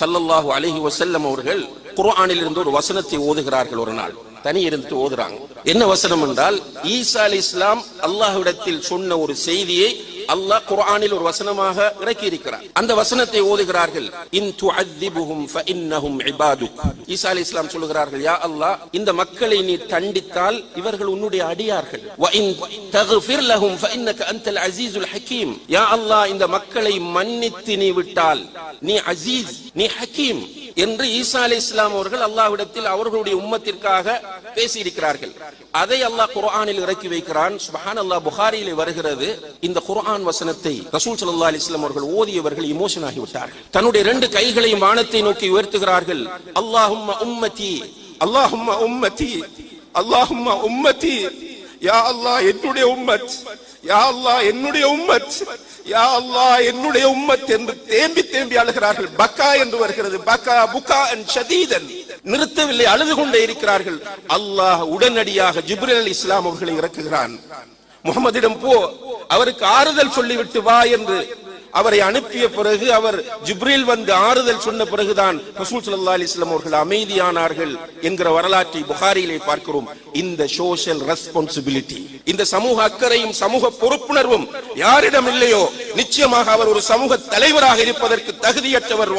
சல்லல்லாஹு அலஹி வசல்லம் அவர்கள் குர்ஆனில் இருந்து ஒரு வசனத்தை ஓதுகிறார்கள் ஒரு நாள். தனி இருந்து ஓதுறாங்க. என்ன வசனம் என்றால் ஈசா அலி இஸ்லாம் அல்லாஹ்விடத்தில் சொன்ன ஒரு செய்தியை அல்லாஹ் குரானில் ஒரு வசனமாக இறக்கி இருக்கிறார் அந்த வசனத்தை ஓதுகிறார்கள் இன் துஅத்திபுஹும் ஃபஇன்னஹும் இபாது ஈசா அலி இஸ்லாம் சொல்கிறார்கள் யா அல்லாஹ் இந்த மக்களை நீ தண்டித்தால் இவர்கள் உன்னுடைய அடியார்கள் வ இன் தக்ஃபிர் லஹும் ஃபஇன்னக அன்தல் அஸீஸுல் ஹக்கீம் யா அல்லாஹ் இந்த மக்களை மன்னித்து நீ விட்டால் நீ அஸீஸ் நீ ஹக்கீம் என்று ஈசா அலி இஸ்லாம் அவர்கள் அல்லாஹ்விடத்தில் அவர்களுடைய உம்மத்திற்காக பேசியிருக்கிறார்கள். அதை அல்லாஹ் குர்ஆனில் இறக்கி வைக்கிறான். சுபஹான் அல்லாஹ் புகாரியில் வருகிறது. இந்த குர்ஆன் வசனத்தை ரசூல் சல்லா அலி இஸ்லாம் அவர்கள் ஓதியவர்கள் இமோஷன் ஆகிவிட்டார்கள் தன்னுடைய ரெண்டு கைகளையும் வானத்தை நோக்கி உயர்த்துகிறார்கள். அல்லாஹும் உம்மதி அல்லாஹும் உம்மதி அல்லாஹும் உம்மதி யா அல்லாஹ் என்னுடைய உம்மத். யா அல்லாஹ் என்னுடைய உம்மத். யா அல்லாஹ் என்னுடைய உம்மத் என்று தேம்பி தேம்பி அழுகிறார்கள். பக்கா என்று வருகிறது. பக்கா புக்கா அன் ஷதீதன். நிறுத்தவில்லை அழுது கொண்டே இருக்கிறார்கள். அல்லாஹ் உடனடியாக ஜிப்ரல் அலி இஸ்லாம் அவர்களை இறக்குகிறான். முகமதிடம் போ அவருக்கு ஆறுதல் சொல்லிவிட்டு வா என்று அவரை அனுப்பிய பிறகு அவர் ஜிப்ரில் வந்து ஆறுதல் சொன்ன பிறகுதான் ரசூல் சல்லா அலைஹி அவர்கள் அமைதியானார்கள் என்கிற வரலாற்றை புகாரியிலே பார்க்கிறோம். இந்த சோஷியல் ரெஸ்பான்சிபிலிட்டி இந்த சமூக அக்கறையும் சமூக பொறுப்புணர்வும் யாரிடம் இல்லையோ நிச்சயமாக அவர் ஒரு சமூக தலைவராக இருப்பதற்கு தகுதியற்றவர்.